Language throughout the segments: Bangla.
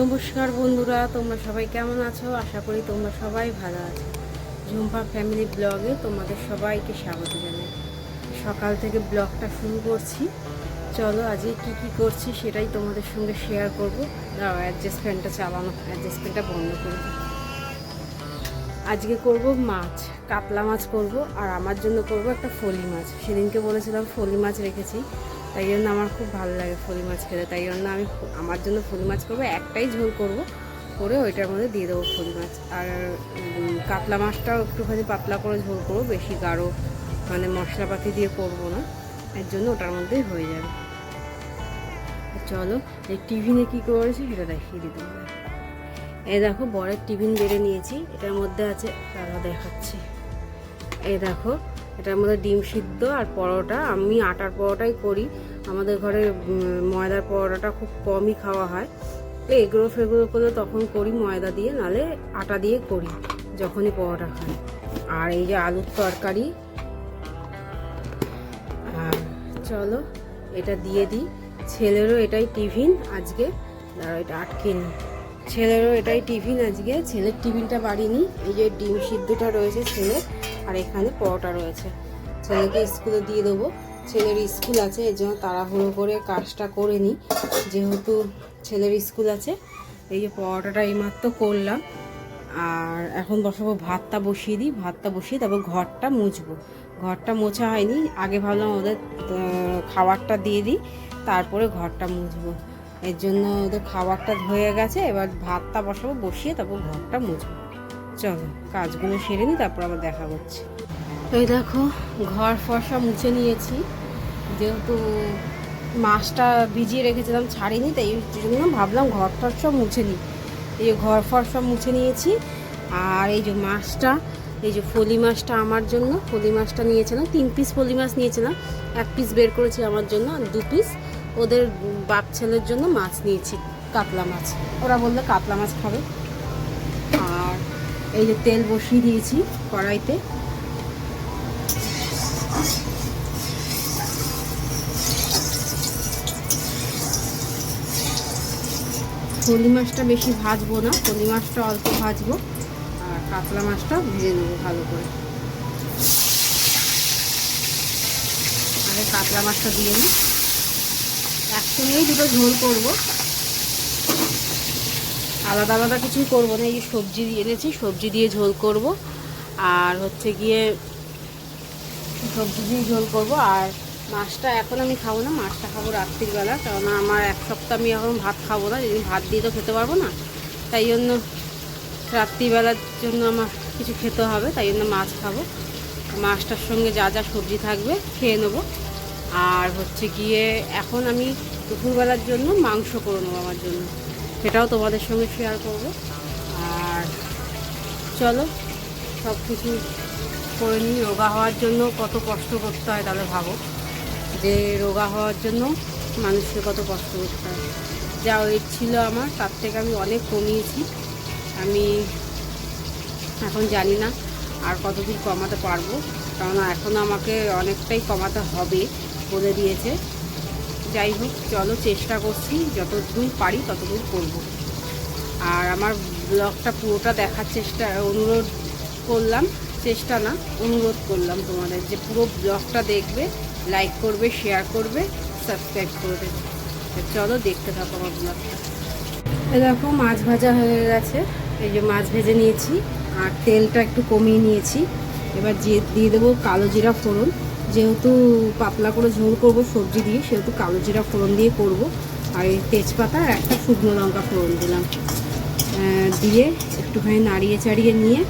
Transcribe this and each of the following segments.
নমস্কার বন্ধুরা, তোমরা সবাই কেমন আছো? আশা করি তোমরা সবাই ভালো আছো। ঝুম্পা ফ্যামিলি ব্লগে তোমাদের সবাইকে স্বাগত জানাই। সকাল থেকে ব্লগটা শুরু করছি। চলো আজকে কি কি করছি সেটাই তোমাদের সঙ্গে শেয়ার করব। দাঁড়াও অ্যাডজাস্টমেন্টটা চালানো অ্যাডজাস্টমেন্টটা বন্ধ করব আজকে করব মাছ, কাতলা মাছ করব, আর আমার জন্য করব একটা ফলি মাছ। সেদিনকে বলেছিলাম ফলি মাছ রেখেছি। তাই জন্য আমার খুব ভালো লাগে ফলি মাছ খেতে। তাই জন্য আমি আমার জন্য ফলি মাছ করব, একটাই ঝোল করব, করে ওইটার মধ্যে দিয়ে দেবো ফলি মাছ। আর কাতলা মাছটাও একটুখানি পাতলা করে ঝোল করব, বেশি গাঢ় মানে মশলাপাতি দিয়ে করব না, এর জন্য ওটার মধ্যেই হয়ে যাবে। চলো, এই টিফিনে কী করেছি সেটা দেখিয়ে দিতে হবে এই দেখো বড়ের টিফিন বেড়ে নিয়েছি, এটার মধ্যে আছে, তারা দেখাচ্ছি। এই দেখো এটার মধ্যে ডিম সিদ্ধ আর পরোটা। আমি আটার পরোটাই করি। আমাদের ঘরে ময়দার পরোটাটা খুব কমই খাওয়া হয়। তো এগুলো ফেগুলো করলে তখন করি ময়দা দিয়ে, নালে আটা দিয়ে করি, যখনই পরোটা খাই। আর এই যে আলুর তরকারি। আর চলো, এটা দিয়ে দিই। ছেলেরও এটাই টিফিন আজকে। দাঁড়াও, এটা আটকে নিই। ছেলেরও এটাই টিফিন আজকে। ছেলের টিফিনটা বাড়িনি এই যে ডিম সিদ্ধটা রয়েছে ছেলের। আর এখানে পরোটা রয়েছে। ছেলেকে স্কুলে দিয়ে দেবো। ছেলের স্কুল আছে, এর জন্য তাড়াহুড়ো করে কাজটা করে নিই। যেহেতু ছেলের স্কুল আছে, এই যে পরোটাটা এইমাত্র করলাম। আর এখন বসাবো, ভাতটা বসিয়ে দিই। ভাতটা বসিয়ে তারপর ঘরটা মুছবো। ঘরটা মোছা হয়নি, আগে ভাবলাম ওদের খাবারটা দিয়ে দিই, তারপরে ঘরটা মুছবো। এর জন্য ওদের খাবারটা হয়ে গেছে, এবার ভাতটা বসাবো, বসিয়ে তারপর ঘরটা মুছবো। চলো, কাজগুলো সেরে নিই তারপর আবার দেখা করছি এই দেখো, ঘর ফর সব মুছে নিয়েছি। যেহেতু মাছটা ভিজিয়ে রেখেছিলাম, ছাড়িনি, তাই এই জন্য ভাবলাম ঘর টর সব মুছে নিই। এই যে ঘর ফর সব মুছে নিয়েছি, আর এই যে মাছটা, এই যে ফলি মাছটা আমার জন্য, ফলি মাছটা নিয়েছিলাম, তিন পিস ফলি মাছ নিয়েছিলাম, এক পিস বের করেছি আমার জন্য, আর দু পিস ওদের বাপ ছেলের জন্য মাছ নিয়েছি, কাতলা মাছ। ওরা বললে কাতলা মাছ খাবে। এই যে তেল বসিয়ে দিয়েছি কড়াইতে। ফলি মাছটা বেশি ভাজবো না ফলি মাছটা অল্প ভাজবো, আর কাতলা মাছটা ভেজে নেব ভালো করে। আগে কাতলা মাছটা দিয়ে নিই একসঙ্গেই দুটো ঝোল করব। আলাদা আলাদা কিছুই করব না। এই সবজি দিয়ে এনেছি, সবজি দিয়ে ঝোল করব। আর হচ্ছে গিয়ে সবজি দিয়ে ঝোল করব। আর মাছটা এখন আমি খাব না, মাছটা খাব রাত্রিবেলা। কেননা আমার এক সপ্তাহ আমি এখন ভাত খাব না, যেদিন ভাত দিয়ে তো খেতে পারব না। তাই জন্য রাত্রিবেলার জন্য আমার কিছু খেতে হবে, তাই জন্য মাছ খাব। মাছটার সঙ্গে যা যা সবজি থাকবে খেয়ে নেব। আর হচ্ছে গিয়ে এখন আমি দুপুরবেলার জন্য মাংস করে নেব আমার জন্য। সেটাও তোমাদের সঙ্গে শেয়ার করব। আর চলো সব কিছু করে নিই। রোগা হওয়ার জন্য কত কষ্ট করতে হয় তাহলে ভাবো। যে রোগা হওয়ার জন্য মানুষকে কত কষ্ট করতে হয়। যা ওয়েট ছিল আমার, তার থেকে আমি অনেক কমিয়েছি। আমি এখন জানি না আর কতদূর কমাতে পারব। কারণ এখন আমাকে অনেকটাই কমাতে হবে বলে দিয়েছে। যাই হোক, চলো চেষ্টা করছি, যতদূর পারি ততদূর করব। আর আমার ব্লগটা পুরোটা দেখার চেষ্টা, অনুরোধ করলাম, চেষ্টা না, অনুরোধ করলাম তোমাদের যে পুরো ব্লগটা দেখবে লাইক করবে শেয়ার করবে সাবস্ক্রাইব করে দেবে চলো দেখতে থাকো আমার ব্লগটা। দেখো, মাছ ভাজা হয়ে গেছে। এই যে মাছ ভেজে নিয়েছি, আর তেলটা একটু কমিয়ে নিয়েছি। এবার দিয়ে দেবো কালো জিরা ফোড়ন। যেহেতু পাতলা করে ঝোল করব, সবজি দিয়ে, সেহেতু কালো জিরা ফোড়ন দিয়ে করব। আর এই তেজপাতা একটা শুকনো লঙ্কা ফোড়ন দিলাম। দিয়ে একটুখানি নাড়িয়ে চাড়িয়ে নিয়ে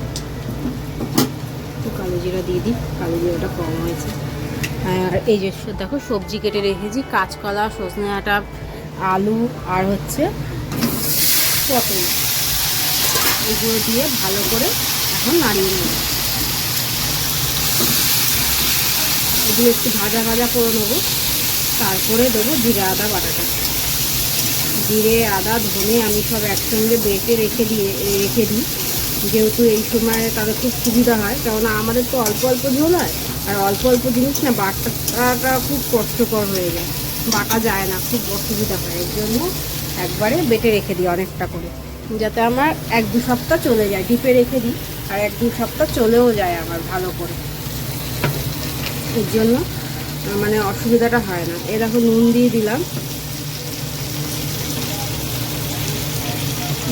একটু কালো জিরা দিয়ে দিই। কালো জিরাটা কম হয়েছে। আর এই যে দেখো, সবজি কেটে রেখেছি, কাঁচকলা, সজনে ডাঁটা আলু আর হচ্ছে পটল। এগুলো দিয়ে ভালো করে এখন নাড়িয়ে নেব এগুলো একটু ভাজা ভাজা করে নেব। তারপরে দেবো জিরে, আদা, বাটাটা। জিরে, আদা, ধনে আমি সব একসঙ্গে বেটে রেখে দিয়ে, রেখে দিই। যেহেতু এই সময় তাদের খুব সুবিধা হয়, কেননা আমাদের তো অল্প অল্প ঝোল হয়, আর অল্প অল্প জিনিস না বাটাটা খুব কষ্টকর হয়ে যায়। বাটা যায় না, খুব অসুবিধা হয়। এর জন্য একবারে বেটে রেখে দিই অনেকটা করে, যাতে আমার এক দু সপ্তাহ চলে যায়। ডিপে রেখে দিই, আর এক দু সপ্তাহ চলেও যায় আমার ভালো করে। এর জন্য মানে অসুবিধাটা হয় না। এ দেখো নুন দিয়ে দিলাম।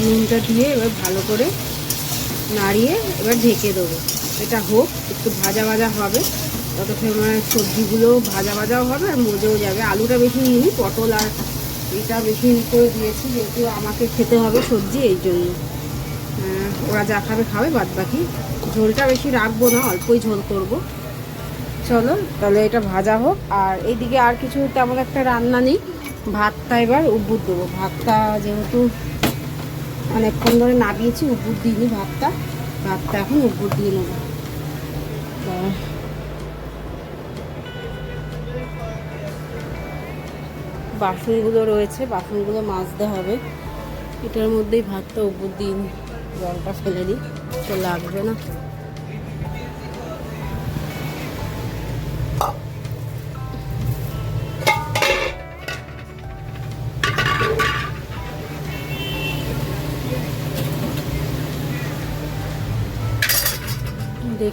নুনটা দিয়ে এবার ভালো করে নাড়িয়ে এবার ঢেকে দেবো। এটা হোক, একটু ভাজা ভাজা হবে। ততক্ষণ মানে সবজিগুলো ভাজা ভাজাও হবে আর মজেও যাবে। আলুটা বেশি নিই পটল আর এটা বেশি করে দিয়েছি, যেহেতু আমাকে খেতে হবে সবজি, এই জন্য। ওরা যা খাবে খাবে বাদ বাকি ঝোলটা বেশি রাখব না, অল্পই ঝোল করব। চলো, তাহলে এটা ভাজা হোক। আর এইদিকে আর কিছু তেমন একটা রান্না নেই। ভাতটা এবার উবুর দেবো। ভাতটা যেহেতু অনেকক্ষণ ধরে নামিয়েছি উপর দিইনি ভাতটা। ভাতটা এখন উপর দিয়ে নেব। বাসনগুলো রয়েছে, বাসনগুলো মাজতে হবে। এটার মধ্যেই ভাতটা উপর দিন জলটা ফেলে দিই, তো লাগবে না।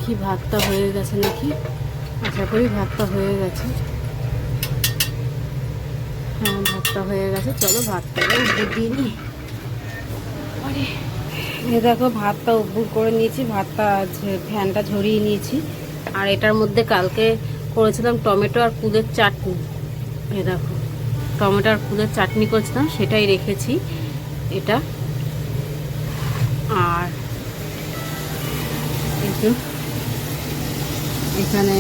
দেখি ভাতটা হয়ে গেছে নাকি? আশা করি ভাতটা হয়ে গেছে। হ্যাঁ ভাতটা হয়ে গেছে। চলো ভাতটা উপর দিয়ে নিই। এ দেখো ভাতটা উপর করে নিয়েছি। ভাতটা ফ্যানটা ঝরিয়ে নিয়েছি। আর এটার মধ্যে কালকে করেছিলাম টমেটো আর কুলের চাটনি। এ দেখো টমেটো আর কুলের চাটনি করেছিলাম সেটাই রেখেছি। এটা। আর এখানে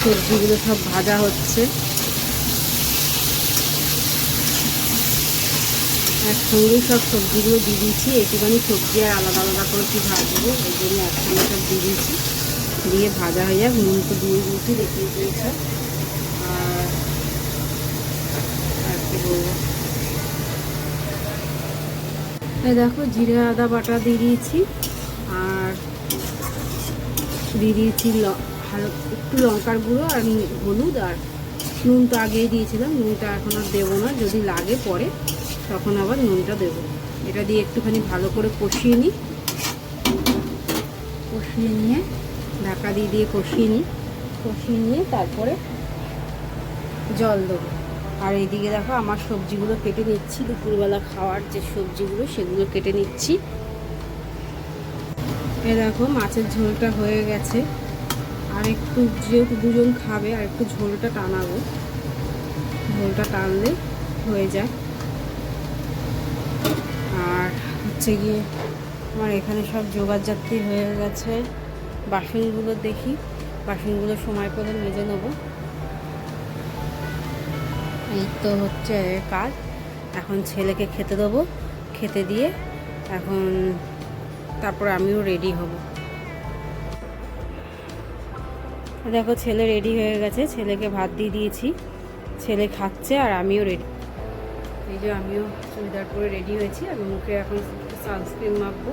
সবজিগুলো সব ভাজা হচ্ছে। একসঙ্গেই সব সবজিগুলো দিয়ে দিয়েছি। একটুখানি সবজি আর আলাদা আলাদা করে কি ভাজবো। ওই জন্য একসঙ্গে সব দিয়ে দিয়েছি। দিয়ে ভাজা হয়ে যাক, নুন তো দিয়ে দিয়েছি, দেখিয়ে দিয়েছে। আর কি বলব? দেখো, জিরে আদা বাটা দিয়ে দিয়েছি। দিয়ে দিয়েছি একটু লঙ্কার গুঁড়ো আর হলুদ আর নুন তো আগেই দিয়েছিলাম, নুনটা এখন আর দেবো না, যদি লাগে পরে, তখন আবার নুনটা দেবো। এটা দিয়ে একটুখানি ভালো করে কষিয়ে নিই। কষিয়ে নিয়ে ঢাকা দিয়ে দিয়ে কষিয়ে নিই। কষিয়ে নিয়ে তারপরে জল দেবো। আর এইদিকে দেখো, আমার সবজিগুলো কেটে নিচ্ছি। দুপুরবেলা খাওয়ার যে সবজিগুলো, সেগুলো কেটে নিচ্ছি। এ দেখো, মাছের ঝোলটা হয়ে গেছে। আর একটু যেহেতু দুজন খাবে, আর একটু ঝোলটা টানাবো। ঝোলটা টানলে হয়ে যায়। আর হচ্ছে গিয়ে আমার এখানে সব জোগাড় হয়ে গেছে। বাসনগুলো দেখি। বাসনগুলো সময় করে মেজে নেব। এই তো হচ্ছে কাজ। এখন ছেলেকে খেতে দেবো। খেতে দিয়ে এখন তারপর আমিও রেডি হব। দেখো, ছেলে রেডি হয়ে গেছে। ছেলেকে ভাত দিয়ে দিয়েছি। ছেলে খাচ্ছে আর আমিও রেডি এই যে আমিও চুড়িদার পরে রেডি হয়েছি। আমি মুখে এখন সানস্ক্রিন মাখবো।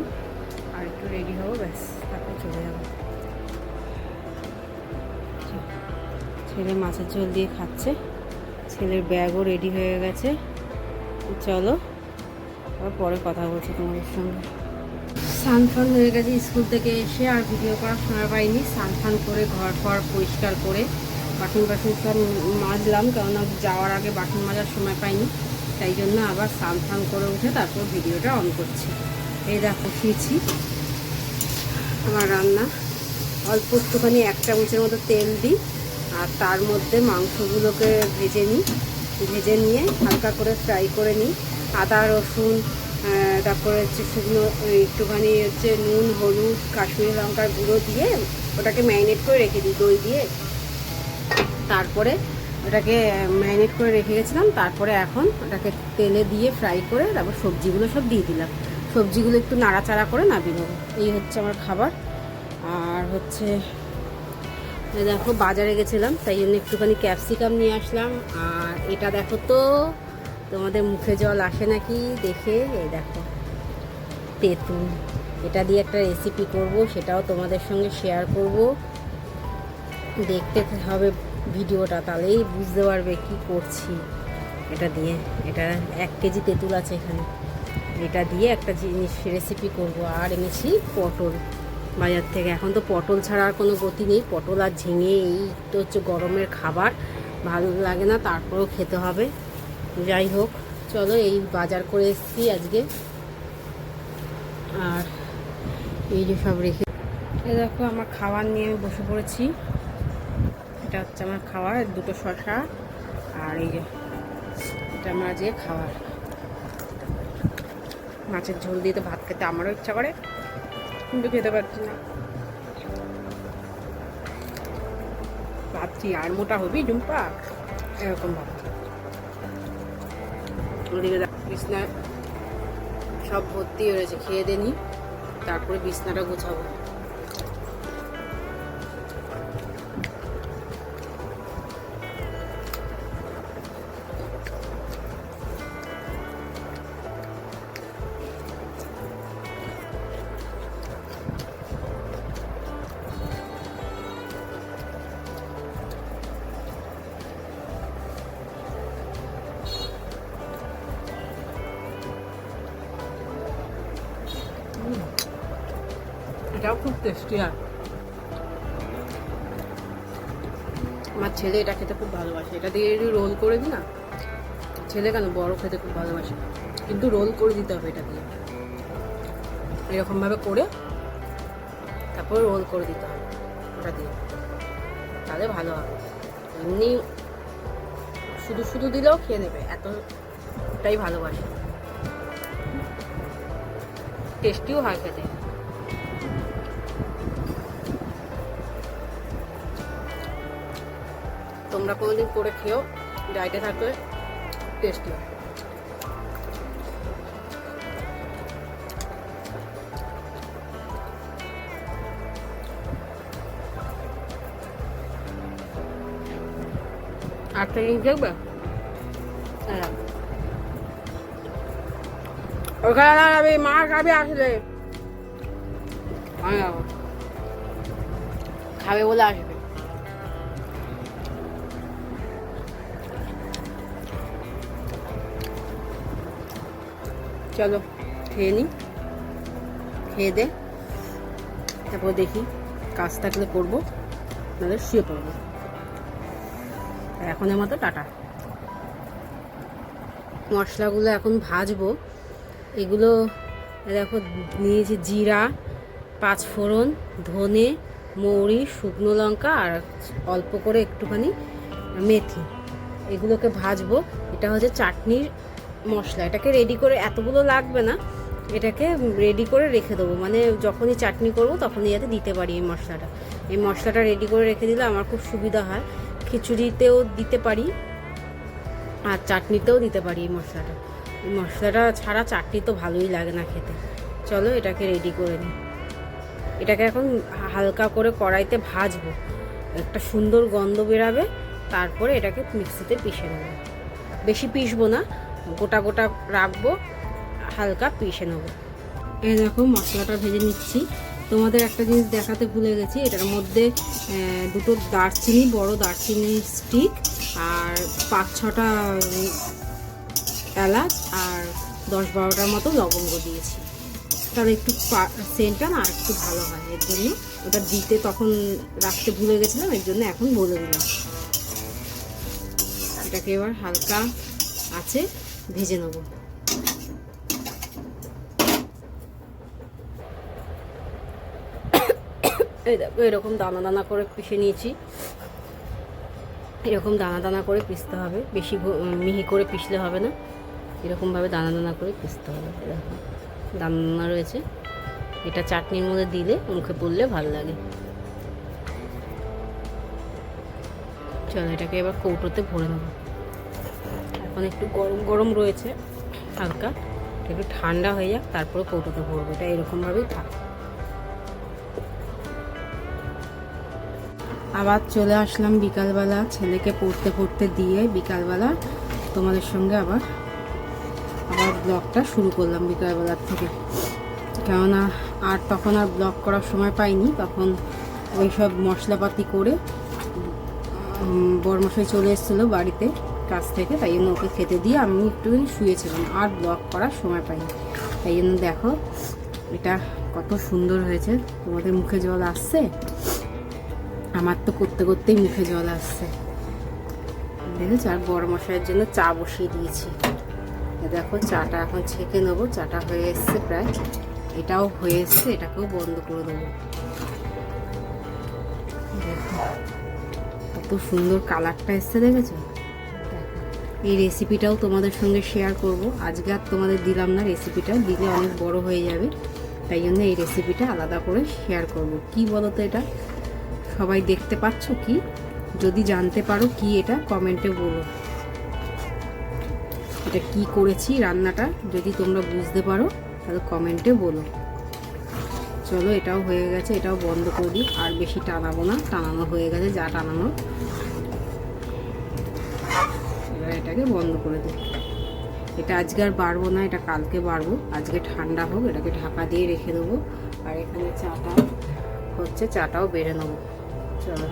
আর একটু রেডি হব, ব্যাস, তারপর চলে যাব। ছেলে মাছের ঝোল দিয়ে খাচ্ছে। ছেলের ব্যাগও রেডি হয়ে গেছে। চলো, আবার পরে কথা বলছি তোমাদের সঙ্গে। স্নান ফান হয়ে গেছে। স্কুল থেকে এসে আর ভিডিও করার সময় পাইনি। স্নান ফান করে ঘর ফর পরিষ্কার করে বাসন বাসন সব মাজলাম, কেননা যাওয়ার আগে বাসন মাজার সময় পাইনি। তাই জন্য আবার স্নান ফান করে উঠে তারপর ভিডিওটা অন করছি। এই দেখো খেয়েছি আমার রান্না। অল্প একটুখানি এক চামচের মতো তেল দিই আর তার মধ্যে মাংসগুলোকে ভেজে নিই। ভেজে নিয়ে হালকা করে ফ্রাই করে নিই। আদা, রসুন তারপরে হচ্ছে শুকনো একটুখানি হচ্ছে নুন, হলুদ, কাশ্মীরি লঙ্কার গুঁড়ো দিয়ে ওটাকে ম্যারিনেট করে রেখে দিই, দই দিয়ে। তারপরে ওটাকে ম্যারিনেট করে রেখে গেছিলাম, তারপরে এখন ওটাকে তেলে দিয়ে ফ্রাই করে তারপর সবজিগুলো সব দিয়ে দিলাম। সবজিগুলো একটু নাড়াচাড়া করে নামিয়ে নেব। এই হচ্ছে আমার খাবার। আর হচ্ছে দেখো, বাজারে গেছিলাম, তাই জন্য একটুখানি ক্যাপসিকাম নিয়ে আসলাম। আর এটা দেখো তো তোমাদের মুখে জল আসে নাকি দেখে? এই দেখো। তেঁতুল। এটা দিয়ে একটা রেসিপি করব, সেটাও তোমাদের সঙ্গে শেয়ার করব। দেখতে হবে ভিডিওটা, তাহলেই বুঝতে পারবে কি করছি। এটা দিয়ে, এটা এক কেজি তেঁতুল আছে এখানে। এটা দিয়ে একটা জিনিস রেসিপি করব। আর এনেছি পটল। বাজার থেকে এখন তো পটল ছাড়া আর কোনো গতি নেই। পটল আর ঝিঙে, এই তো হচ্ছে গরমের খাবার। ভালো লাগে না, তারপরেও খেতে হবে। যাই হোক, চলো এই বাজার করে এসেছি আজকে। আর এই যে সব রেখে এই দেখো, আমার খাবার নিয়ে আমি বসে পড়েছি। এটা হচ্ছে আমার খাবার, দুটো শশা আর এই যে এটা আমার আজকে খাবার। মাছের ঝোল দিয়ে তো ভাত খেতে আমারও ইচ্ছা করে, কিন্তু খেতে পারছি না। ভাবছি আর মোটা হবি জুম্পা এরকম ভাবছি। ওদিকে বিছনা সব ভর্তি হয়ে রয়েছে খেয়ে দেনি তারপরে বিছনাটা গোছাবো। এটাও খুব টেস্টি আর আমার ছেলে এটা খেতে খুব ভালোবাসে। এটা দিয়ে যদি রোল করে দিই না, ছেলে কেন বড় খেতে খুব ভালোবাসে? কিন্তু রোল করে দিতে হবে এটা দিয়ে। এরকমভাবে করে তারপর রোল করে দিতে হবে ওটা দিয়ে। তাহলে ভালো হবে। এমনি শুধু শুধু দিলেও খেয়ে নেবে, এতটাই ভালোবাসে। টেস্টিও হয় খেতে। তোমরা কোনোদিন করে খেও ডায়েটে থাকলে টেস্টি আটটা জিনিস দেখবে হ্যাঁ। ওখানে দাঁড়াবি মা খাবে আসলে। খাবে। বলে আসবে চলো, খেয়ে নিই খেয়ে দে। তারপর দেখি কাজ থাকলে করব, নাহলে শুয়ে পড়ব। এখনের মতো টাটা। মশলাগুলো এখন ভাজবো। এগুলো দেখো, নিয়েছি জিরা পাঁচ ফোড়ন ধনে, মৌরি, শুকনো লঙ্কা আর অল্প করে একটুখানি মেথি। এগুলোকে ভাজবো। এটা হচ্ছে চাটনির মশলা, এটাকে রেডি করে এতগুলো লাগবে না, এটাকে রেডি করে রেখে দেবো। মানে যখনই চাটনি করব তখনই যাতে দিতে পারি এই মশলাটা। এই মশলাটা রেডি করে রেখে দিলে আমার খুব সুবিধা হয়। খিচুড়িতেও দিতে পারি আর চাটনিতেও দিতে পারি এই মশলাটা। এই মশলাটা ছাড়া চাটনি তো ভালোই লাগে না খেতে। চলো এটাকে রেডি করে নিই। এটাকে এখন হালকা করে কড়াইতে ভাজবো। একটা সুন্দর গন্ধ বেরাবে, তারপরে এটাকে মিক্সিতে পিষে নেব। বেশি পিষবো না গোটা গোটা রাখব, হালকা পিষে নেব। এই দেখো মশলাটা ভেজে নিচ্ছি। তোমাদের একটা জিনিস দেখাতে ভুলে গেছি, এটার মধ্যে দুটো দারচিনি, বড় দারচিনি স্টিক আর পাঁচ ছটা এলাচ আর দশ বারোটার মতো লবঙ্গ দিয়েছি। তাহলে একটু সেন্টটা না একটু ভালো হয় এর জন্য। ওটা দিতে তখন রাখতে ভুলে গেছিলাম, এর জন্য এখন বলে দিলাম। এটাকে এবার হালকা আছে। ভেজে নেব। এই দেখো, এরকম দানা দানা করে পিষে নিয়েছি। এরকম দানা দানা করে পিষতে হবে। বেশি মিহি করে পিষলে হবে না। এরকমভাবে দানা দানা করে পিষতে হবে। এরকম দানা দানা রয়েছে। এটা চাটনির মধ্যে দিলে মুখে পড়লে ভালো লাগে। চলো, এটাকে এবার কৌটোতে ভরে নেব। এখন একটু গরম গরম রয়েছে, হালকা। একটু ঠান্ডা হয়ে যাক, তারপরে কৌটোতে ভরবো। এটা এরকমভাবেই থাক। আবার চলে আসলাম বিকালবেলা ছেলেকে পড়তে পড়তে দিয়ে বিকালবেলা তোমাদের সঙ্গে আবার আবার ব্লগটা শুরু করলাম বিকালবেলার থেকে। কেননা আর তখন আর ব্লগ করার সময় পাইনি, তখন ওই সব মশলাপাতি করে বরমশাই চলে এসেছিল বাড়িতে। কাছ থেকে তাই জন্য ওকে খেতে দিয়ে আমি একটুখানি শুয়েছিলাম আর ব্লগ করার সময় পাইনি। তাই জন্য দেখো এটা কত সুন্দর হয়েছে। তোমাদের মুখে জল আসছে? আমার তো করতে করতেই মুখে জল আসছে। দেখেছ? আর বড় মশাইয়ের জন্য চা বসিয়ে দিয়েছি। দেখো চাটা এখন ছেঁকে নেব। চাটা হয়ে এসছে প্রায়। এটাও হয়ে এসছে এটাকেও বন্ধ করে দেবো। দেখো কত সুন্দর কালারটা এসছে দেখেছ? দেখো, এই রেসিপিটাও তোমাদের সঙ্গে শেয়ার করব। আজকে আর তোমাদের দিলাম না রেসিপিটা দিলে অনেক বড় হয়ে যাবে। তাই জন্য এই রেসিপিটা আলাদা করে শেয়ার করব। কি বলো তো এটা? সবাই দেখতে পাচ্ছ কি? যদি জানতে পারো কি এটা কমেন্টে বলো। এটা কি করেছি, রান্নাটা? যদি তোমরা বুঝতে পারো, তাহলে কমেন্টে বলো। চলো, এটাও হয়ে গেছে, এটাও বন্ধ করে দিই। আর বেশি টানাবো না, টানানো হয়ে গেছে, যা টানানো। এটাকে বন্ধ করে দিই এটা আজকে আর বাড়বো না, এটা কালকে বাড়বো। আজকে ঠান্ডা হোক, এটাকে ঢাকা দিয়ে রেখে দেবো। আর এখানে চাটা হচ্ছে, চাটাও বেড়ে নেব। চলো।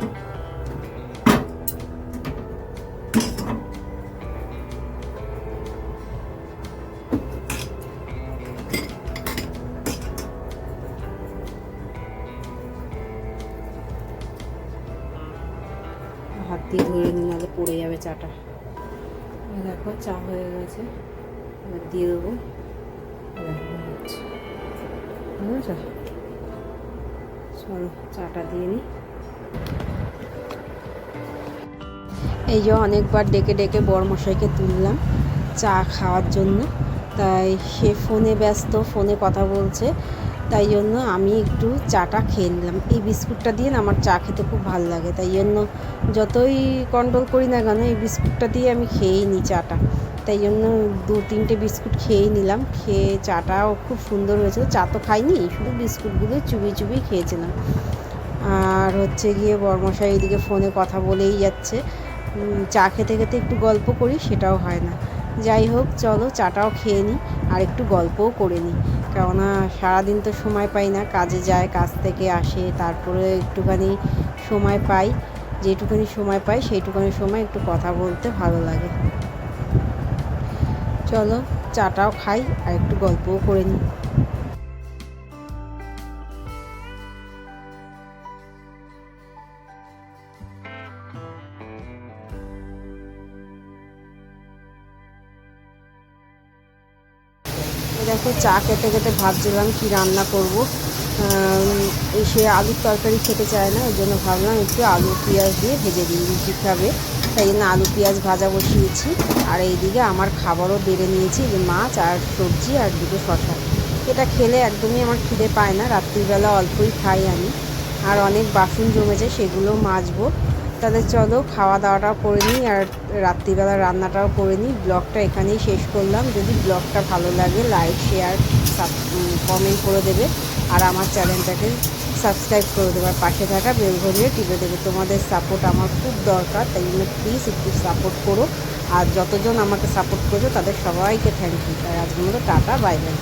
হাত দিয়ে ধরে নাহলে পড়ে যাবে চাটা। দেখো চা হয়ে গেছে। এবার দিয়ে দেবো। চলো, চাটা দিয়ে নিই এই যে অনেকবার ডেকে ডেকে বড়মশাইকে তুললাম চা খাওয়ার জন্য। তাই সে ফোনে ব্যস্ত, ফোনে কথা বলছে। তাই জন্য আমি একটু চাটা খেয়ে নিলাম। এই বিস্কুটটা দিয়ে আমার চা খেতে খুব ভালো লাগে। তাই জন্য যতই কন্ট্রোল করি না কেন, এই বিস্কুটটা দিয়ে আমি খেয়েই নিই চাটা। তাই জন্য দু, তিনটে বিস্কুট খেয়েই নিলাম। খেয়ে চাটাও খুব সুন্দর হয়েছিল। চা তো খাইনি, শুধু বিস্কুটগুলো চুবিয়ে চুবিয়ে খেয়েছিলাম। আর হচ্ছে গিয়ে বর্মশাই এদিকে ফোনে কথা বলেই যাচ্ছে। চা খেতে খেতে একটু গল্প করি, সেটাও হয় না। যাই হোক, চলো চাটাও খেয়ে নিই আর একটু গল্পও করে নিই। কেননা সারাদিন তো সময় পাই না, কাজে যায় কাজ থেকে আসে, তারপরে একটুখানি সময় পাই, যেটুকুনি সময় পাই সেইটুকুনি সময় একটু কথা বলতে ভালো লাগে। চলো চাটাও খাই আর একটু গল্পও করে নিই। চা খেতে খেতে ভাবছিলাম কি রান্না করব। সে আলুর তরকারি খেতে চায় না ওই জন্য ভাবলাম একটু আলু পেঁয়াজ দিয়ে ভেজে দিই খাবে। তাই জন্য আলু পেঁয়াজ ভাজা বসিয়েছি, আর এইদিকে আমার খাবারও বেড়ে নিয়েছি যে মাছ আর সবজি আর দুটো শশা এটা খেলে একদমই আমার খিদে পায় না, রাত্রিবেলা অল্পই খাই আমি। আর অনেক বাসন জমেছে সেগুলো মাজবো। তাহলে চলো খাওয়া দাওয়াটাও করে নিই আর রাত্রিবেলা রান্নাটাও করে নিই। ব্লগটা এখানেই শেষ করলাম। যদি ব্লগটা ভালো লাগে লাইক শেয়ার কমেন্ট করে দেবে। আর আমার চ্যানেলটাকে সাবস্ক্রাইব করে দেবে। আর পাশে থাকা বেল ঘড়িয়ে টিপে দেবে। তোমাদের সাপোর্ট আমার খুব দরকার, তাই জন্য প্লিজ একটু সাপোর্ট করো। আর যতজন আমাকে সাপোর্ট করছ তাদের সবাইকে থ্যাংক ইউ তাই আজকের মতো টাটা বাই বাই